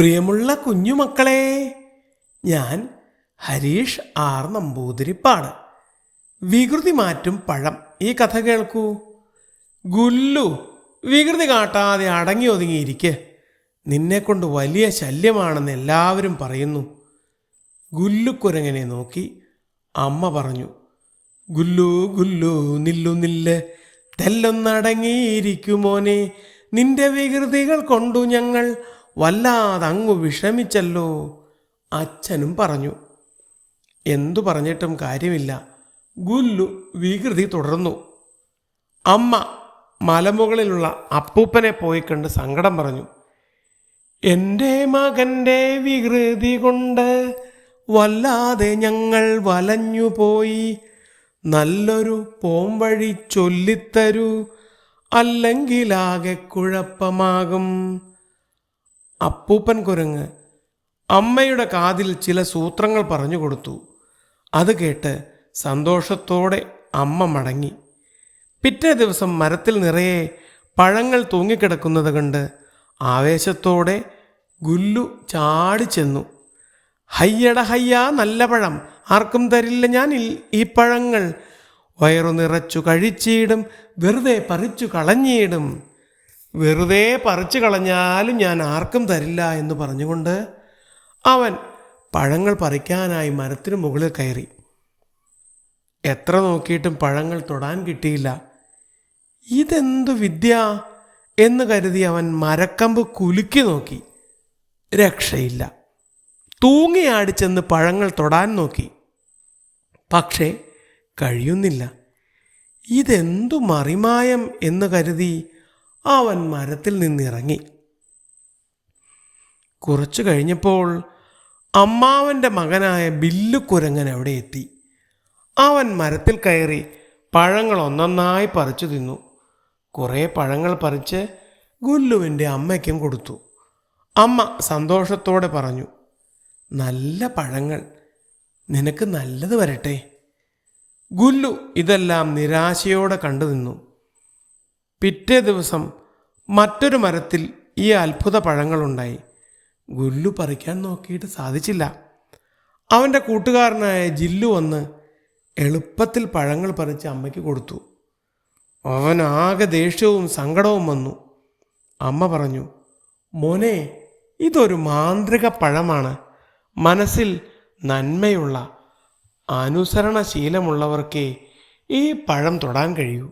പ്രിയമുള്ള കുഞ്ഞുമക്കളെ ഞാൻ ഹരീഷ് ആർ നമ്പൂതിരിപ്പാണ് വികൃതി മാറ്റും പഴം. ഈ കഥ കേൾക്കൂ. ഗുല്ലു വികൃതി കാട്ടാതെ അടങ്ങി ഒതുങ്ങിയിരിക്കെ നിന്നെക്കൊണ്ട് വലിയ ശല്യമാണെന്ന് എല്ലാവരും പറയുന്നു. ഗുല്ലുക്കുരങ്ങനെ നോക്കി അമ്മ പറഞ്ഞു ഗുല്ലു ഗുല്ലു നില്ലു നില്ല്. തെല്ലൊന്നടങ്ങിയിരിക്കുമോനെ നിന്റെ വികൃതികൾ കൊണ്ടു ഞങ്ങൾ വല്ലാതെ അങ്ങ് വിഷമിച്ചല്ലോ. അച്ഛനും പറഞ്ഞു. എന്തു പറഞ്ഞിട്ടും കാര്യമില്ല. ഗുല്ലു വികൃതി തുടർന്നു. അമ്മ മലമുകളിലുള്ള അപ്പൂപ്പനെ പോയി കണ്ട് സങ്കടം പറഞ്ഞു. എന്റെ മകന്റെ വികൃതി കൊണ്ട് വല്ലാതെ ഞങ്ങൾ വലഞ്ഞു പോയി. നല്ലൊരു പോംവഴി ചൊല്ലിത്തരൂ. അല്ലെങ്കിലാകെ കുഴപ്പമാകും. അപ്പൂപ്പൻ കുരങ്ങ് അമ്മയുടെ കാതിൽ ചില സൂത്രങ്ങൾ പറഞ്ഞു കൊടുത്തു. അത് കേട്ട് സന്തോഷത്തോടെ അമ്മ മടങ്ങി. പിറ്റേ ദിവസം മരത്തിൽ നിറയെ പഴങ്ങൾ തൂങ്ങിക്കിടക്കുന്നത് കണ്ട് ആവേശത്തോടെ ഗുല്ലു ചാടി ചെന്നു. ഹയ്യട ഹയ്യാ നല്ല പഴം. ആർക്കും തരില്ല ഞാൻ ഈ പഴങ്ങൾ. വയറു നിറച്ചു കഴിച്ചിടും വെറുതെ പറിച്ചു കളഞ്ഞിടും. വെറുതെ പറിച്ചു കളഞ്ഞാലും ഞാൻ ആർക്കും തരില്ല എന്ന് പറഞ്ഞുകൊണ്ട് അവൻ പഴങ്ങൾ പറിക്കാനായി മരത്തിനു മുകളിൽ കയറി. എത്ര നോക്കിയിട്ടും പഴങ്ങൾ തൊടാൻ കിട്ടിയില്ല. ഇതെന്തു വിദ്യ എന്ന് കരുതി അവൻ മരക്കമ്പ് കുലുക്കി നോക്കി. രക്ഷയില്ല. തൂങ്ങിയാടിച്ചെന്ന് പഴങ്ങൾ തൊടാൻ നോക്കി. പക്ഷേ കഴിയുന്നില്ല. ഇതെന്തു മറിമായം എന്ന് കരുതി അവൻ മരത്തിൽ നിന്നിറങ്ങി. കുറച്ചു കഴിഞ്ഞപ്പോൾ അമ്മാവന്റെ മകനായ ബില്ലുക്കുരങ്ങൻ അവിടെ എത്തി. അവൻ മരത്തിൽ കയറി പഴങ്ങൾ ഒന്നൊന്നായി പറിച്ചു തിന്നു. കുറേ പഴങ്ങൾ പറിച്ച് ഗുല്ലുവിന്റെ അമ്മയ്ക്കും കൊടുത്തു. അമ്മ സന്തോഷത്തോടെ പറഞ്ഞു നല്ല പഴങ്ങൾ നിനക്ക് നല്ലത് വരട്ടെ. ഗുല്ലു ഇതെല്ലാം നിരാശയോടെ കണ്ടു നിന്നു. പിറ്റേ ദിവസം മറ്റൊരു മരത്തിൽ ഈ അത്ഭുത പഴങ്ങളുണ്ടായി. ഗുല്ലു പറിക്കാൻ നോക്കിയിട്ട് സാധിച്ചില്ല. അവന്റെ കൂട്ടുകാരനായ ജില്ലു വന്ന് എളുപ്പത്തിൽ പഴങ്ങൾ പറിച്ച് അമ്മയ്ക്ക് കൊടുത്തു. അവൻ ആകെ ദേഷ്യവും സങ്കടവും വന്നു. അമ്മ പറഞ്ഞു മോനെ ഇതൊരു മാന്ത്രിക പഴമാണ്. മനസ്സിൽ നന്മയുള്ള അനുസരണശീലമുള്ളവർക്കേ ഈ പഴം തൊടാൻ കഴിയൂ.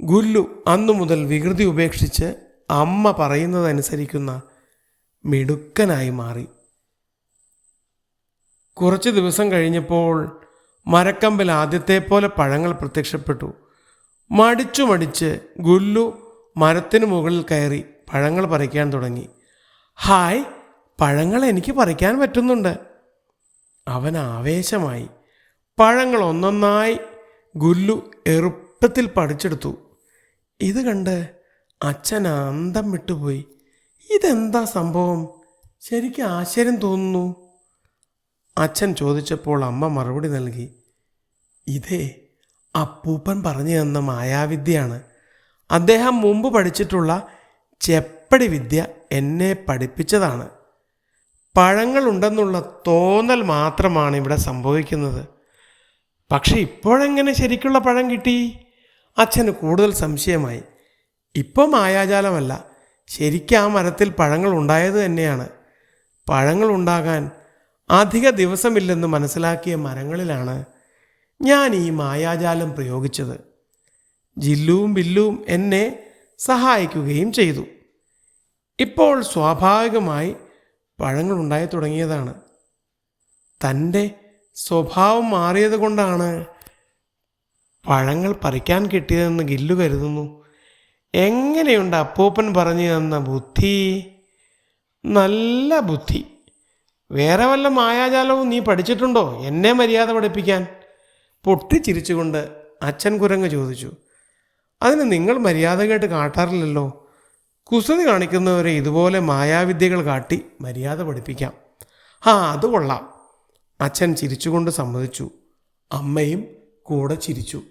ഗുല്ലു അന്നു മുതൽ വികൃതി ഉപേക്ഷിച്ച് അമ്മ പറയുന്നതനുസരിക്കുന്ന മിടുക്കനായി മാറി. കുറച്ച് ദിവസം കഴിഞ്ഞപ്പോൾ മരക്കമ്പിൽ ആദ്യത്തെ പോലെ പഴങ്ങൾ പ്രത്യക്ഷപ്പെട്ടു. മടിച്ചു മടിച്ച് ഗുല്ലു മരത്തിന് മുകളിൽ കയറി പഴങ്ങൾ പറിക്കാൻ തുടങ്ങി. ഹായ് പഴങ്ങൾ എനിക്ക് പറിക്കാൻ പറ്റുന്നുണ്ട്. അവൻ ആവേശമായി. പഴങ്ങൾ ഒന്നൊന്നായി ഗുല്ലു എറുപ്പത്തിൽ പഠിച്ചെടുത്തു. ഇത് കണ്ട് അച്ഛൻ അന്തം വിട്ടുപോയി. ഇതെന്താ സംഭവം? ശരിക്കും ആശ്ചര്യം തോന്നുന്നു. അച്ഛൻ ചോദിച്ചപ്പോൾ അമ്മ മറുപടി നൽകി ഇതേ അപ്പൂപ്പൻ പറഞ്ഞു തന്ന മായാവിദ്യയാണ്. അദ്ദേഹം മുമ്പ് പഠിച്ചിട്ടുള്ള ചെപ്പടി വിദ്യ എന്നെ പഠിപ്പിച്ചതാണ്. പഴങ്ങളുണ്ടെന്നുള്ള തോന്നൽ മാത്രമാണ് ഇവിടെ സംഭവിക്കുന്നത്. പക്ഷെ ഇപ്പോഴെങ്ങനെ ശരിക്കുള്ള പഴം കിട്ടി? അച്ഛന് കൂടുതൽ സംശയമായി. ഇപ്പം മായാജാലമല്ല. ശരിക്കും ആ മരത്തിൽ പഴങ്ങൾ ഉണ്ടായത് തന്നെയാണ്. പഴങ്ങൾ ഉണ്ടാകാൻ അധിക ദിവസമില്ലെന്ന് മനസ്സിലാക്കിയ മരങ്ങളിലാണ് ഞാൻ ഈ മായാജാലം പ്രയോഗിച്ചത്. ജില്ലുവും ബില്ലുവും എന്നെ സഹായിക്കുകയും ചെയ്തു. ഇപ്പോൾ സ്വാഭാവികമായി പഴങ്ങൾ ഉണ്ടായി തുടങ്ങിയതാണ്. തന്റെ സ്വഭാവം മാറിയത് കൊണ്ടാണ് പഴങ്ങൾ പറിക്കാൻ കിട്ടിയതെന്ന് ഗില്ലു കരുതുന്നു. എങ്ങനെയുണ്ട് അപ്പൂപ്പൻ പറഞ്ഞു തന്ന ബുദ്ധി? നല്ല ബുദ്ധി. വേറെ വല്ല മായാജാലവും നീ പഠിച്ചിട്ടുണ്ടോ എന്നെ മര്യാദ പഠിപ്പിക്കാൻ? പൊട്ടിച്ചിരിച്ചുകൊണ്ട് അച്ഛൻ കുരങ്ങ് ചോദിച്ചു. അതിന് നിങ്ങൾ മര്യാദ കേട്ട് കാട്ടാറില്ലല്ലോ. കുസൃതി കാണിക്കുന്നവരെ ഇതുപോലെ മായാവിദ്യകൾ കാട്ടി മര്യാദ പഠിപ്പിക്കാം. ആ അത് കൊള്ളാം. അച്ഛൻ ചിരിച്ചുകൊണ്ട് സമ്മതിച്ചു. അമ്മയും കൂടെ ചിരിച്ചു.